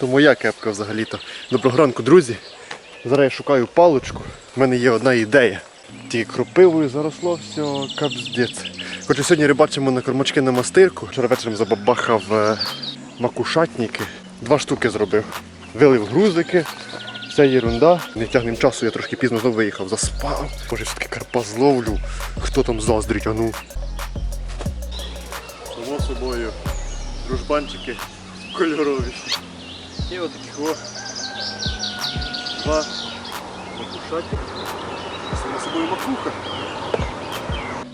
То моя кепка взагалі-то. Доброго ранку, друзі. Зараз я шукаю паличку. У мене є одна ідея. Тільки кропивою заросло, все, капздець. Хоча сьогодні рибачимо на кормачки на мастирку. Вчора вечором забабахав е, макушатники. Два штуки зробив. Вилив грузики, вся єрунда. Не тягнем часу, я трошки пізно знову виїхав, заспав. Боже, все-таки карпа зловлю. Хто там заздрить, а ну. Само собою. Дружбанчики кольорові. І от таких. Два макушатик. Само собою макуха.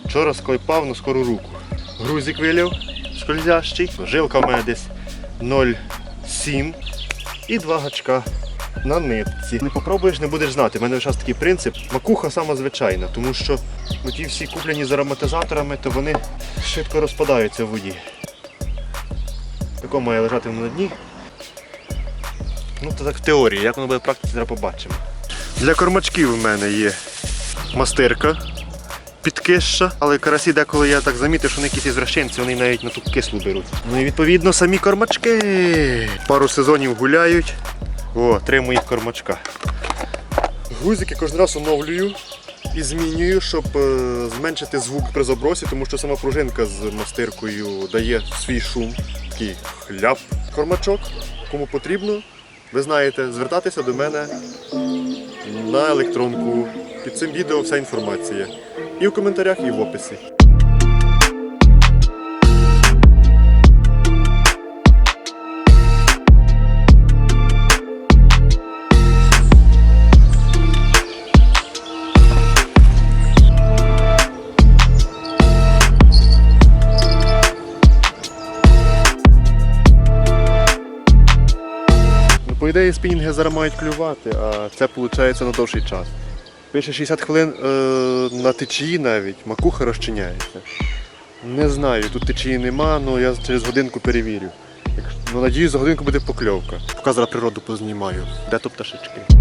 Вчора скойпав на скору руку. Грузик вилів скользящий. Жилка в мене десь 0,7 і два гачка на нитці. Не попробуєш, не будеш знати. У мене зараз такий принцип. Макуха сама звичайна, тому що ну, ті всі куплені з ароматизаторами, то вони швидко розпадаються в воді. Тако має лежати на дні. Ну, то так в теорії, як воно буде в практиці, зараз побачимо. Для кормачків у мене є мастирка, підкища, але карасі деколи я так замітив, що вони якісь ізращенці, вони навіть на ту кислу беруть. Ну і відповідно самі кормачки. Пару сезонів гуляють. О, три моїх кормачка. Грузики кожен раз оновлюю і змінюю, щоб е, зменшити звук при забросі, тому що сама пружинка з мастиркою дає свій шум, такий хляп. Кормачок, кому потрібно, ви знаєте, звертатися до мене на електронку. Під цим відео вся інформація. І в коментарях, і в описі. Ідеї спінінги зараз мають клювати, а це виходить на довший час. Більше 60 хвилин е, на течії навіть, макуха розчиняється. Не знаю, тут течії нема, але я через годинку перевірю. Ну, надіюсь, за годинку буде покльовка. Поки зараз природу познімаю. Де то пташечки?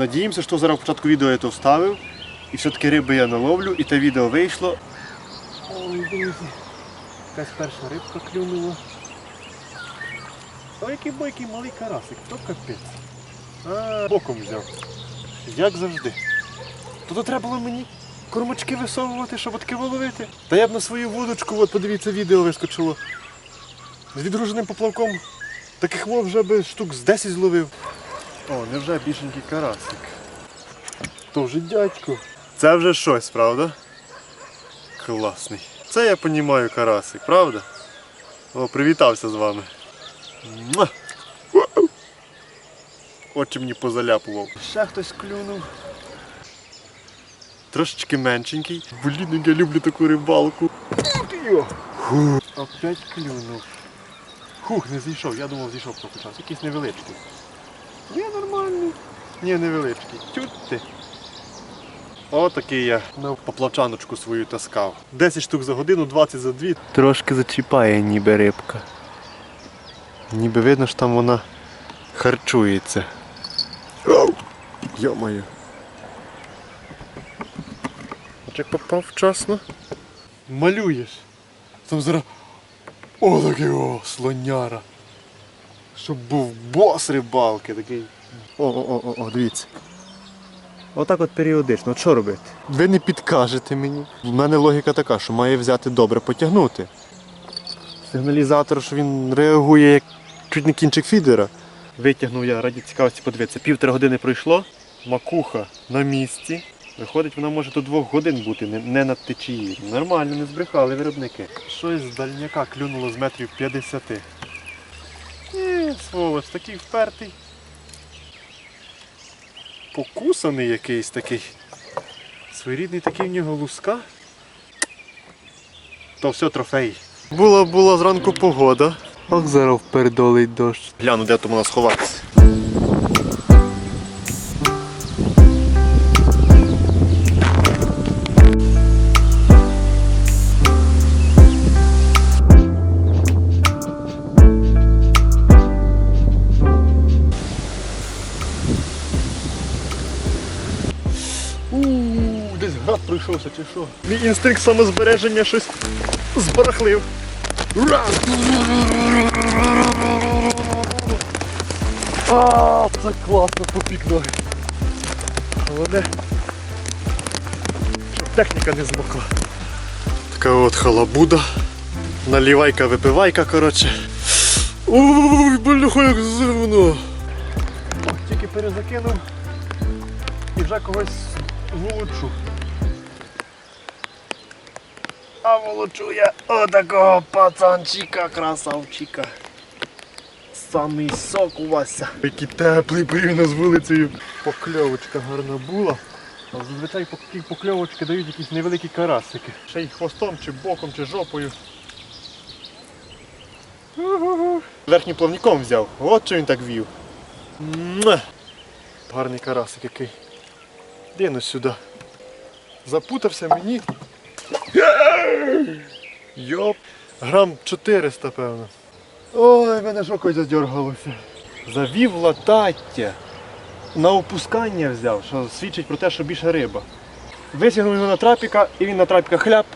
Надіємося, що зараз в початку відео я то вставив. І все-таки риби я наловлю, і те відео вийшло. Ой, друзі, якась перша рибка клюнула. Ой, який бойкий малий карасик, то капець. Боком взяв. Як завжди. То то треба було мені кормачки висовувати, щоб отки виловити. Та я б на свою вудочку, от подивіться, відео вискочило. З відгруженим поплавком. Таких вов вже би штук з 10 зловив. О, невже більшенький карасик. То вже дядько. Це вже щось, правда? Класний. Це я понімаю карасик, правда? О, привітався з вами. Очі мені позаляпував. Ще хтось клюнув. Трошечки меншенький. Блін, я люблю таку рибалку. Опять клюнув. Хух, не зійшов, я думав зійшов трохи час. Якийсь невеличкий. Ні, нормальний. Ні, невеличкий. Тють ти. Отакий я на поплавчаночку свою таскав. 10 штук за годину, 20 за дві. Трошки зачіпає ніби рибка. Ніби видно, що там вона харчується. Йо-моє. От як попав вчасно. Малюєш. Там зараз. О, такий о, слоняра. Щоб був бос рибалки такий. О-о-о, дивіться. Отак от періодично. От що робити? Ви не підкажете мені. В мене логіка така, що має взяти добре потягнути. Сигналізатор, що він реагує як чуть не кінчик фідера. Витягнув я раді цікавості подивитися. Півтора години пройшло, макуха на місці. Виходить, вона може до двох годин бути, не, не на течії. Нормально, не збрехали виробники. Щось з дальняка клюнуло з метрів 50. Ні, сволоч, такий впертий. Покусаний якийсь такий. Своєрідний такий в нього луска. То все трофей. Була була зранку погода. Ох, зараз впердолить дощ. Гляну, де там у нас ховатися. Пройшовся чи що? Мій інстинкт самозбереження щось збарахлив. А, це класно попік ноги. Головне, щоб техніка не змокла. Така от халабуда. Наливайка, випивайка, коротше. Ой, бляха, як зимно. Тільки перезакинув і вже когось волочу. А волочу я отакого пацанчика, красавчика. Самий сок у Вася. Який теплий порівняно з вулицею. Покльовочка гарна була. А зазвичай такі покльовочки дають якісь невеликі карасики. Ще й хвостом, чи боком, чи жопою. Верхнім плавником взяв. От що він так вів. Муа! Гарний карасик який. Дину сюди. Запутався мені. Йоп. Грам 400, певно. Ой, мене ж око задергалося. Завів латаття. На опускання взяв, що свідчить про те, що більше риба. Висягнув його на трапіка і він на трапіка хляп.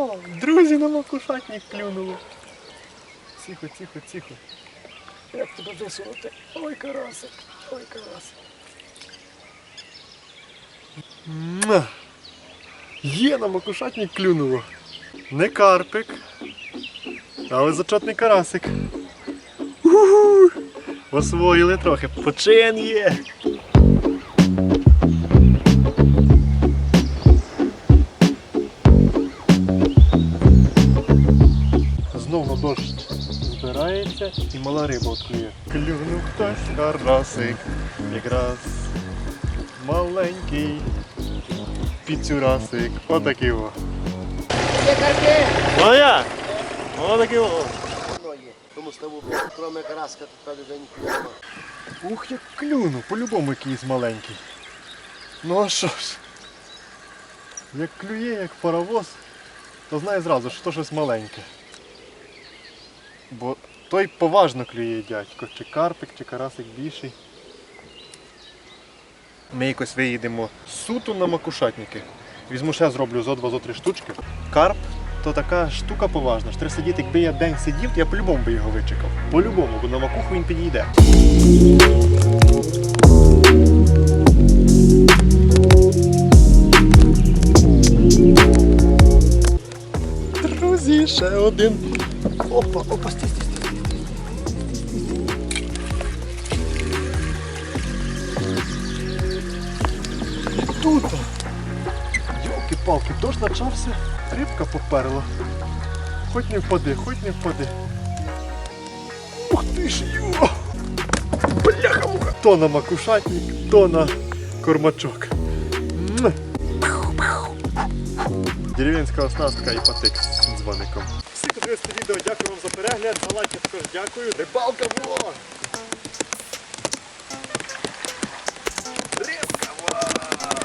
О, друзі, на макушатник клюнули. Тихо, тихо, тихо. Як тебе висунути? Ой, карасик, ой, карасик. Муа. Є на макушатник клюнуло. Не карпик, але зачетний карасик. Освоїли трохи. Почин є. Дощ збирається і мала риба відклює. Клюнув хтось карасик, якраз маленький піцюрасик. Отакий о. Ну як? Отакий о. Тому що тому, кроме караска, тут правда вже ніхто. Ух, як клюнув, по-любому якийсь маленький. Ну а що ж? Як клює, як паровоз, то знає зразу, що то щось маленьке. Бо той поважно клює дядько, чи карпик, чи карасик більший. Ми якось виїдемо суто на макушатники. Візьму ще зроблю зо два, зо три штучки. Карп то така штука поважна. Треба сидіти, якби я день сидів, я по-любому би його вичекав. По-любому, бо на макуху він підійде. Друзі, ще один. Опа, опа, стій, стій, стій. Тут. Йолки-палки, дощ почався, рибка поперла. Хоч не впади, хоч не впади. Ух ти ж йо! Бляха-муха! То на макушатник, то на кормачок. Муа. Дерев'янська оснастка і патик з дзвоником. Хто відео, дякую вам за перегляд. За лайки також дякую. Рибалка була!